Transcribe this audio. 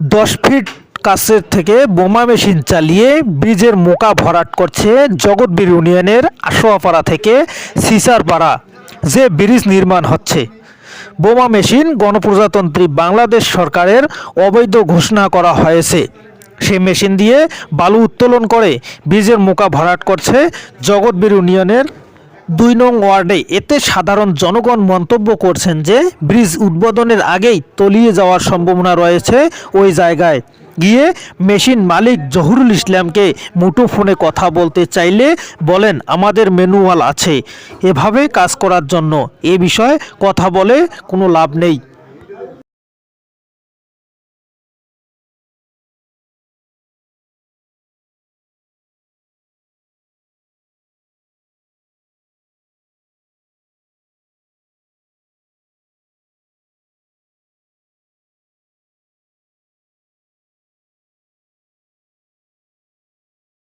দশ ফিট কাছের থেকে বোমা মেশিন চালিয়ে ব্রিজের মোকা ভরাট করছে জগৎবীর ইউনিয়নের আশোয়াপাড়া থেকে সিসারপাড়া, যে ব্রিজ নির্মাণ হচ্ছে। বোমা মেশিন গণপ্রজাতন্ত্রী বাংলাদেশ সরকারের অবৈধ ঘোষণা করা হয়েছে। সে মেশিন দিয়ে বালু উত্তোলন করে ব্রিজের মোকা ভরাট করছে জগৎবীর ইউনিয়নের দুই নং ওয়ার্ডে এতে সাধারণ জনগণ মন্তব্য করছেন যে ব্রিজ উদ্বোধনের আগেই তলিয়ে যাওয়ার সম্ভাবনা রয়েছে ওই জায়গায়। গিয়ে মেশিন মালিক জহুরুল ইসলামকে মুঠোফোনে কথা বলতে চাইলে বলেন, আমাদের ম্যানুয়াল আছে। এভাবে কাজ করার জন্য এ বিষয়ে কথা বলে কোনো লাভ নেই।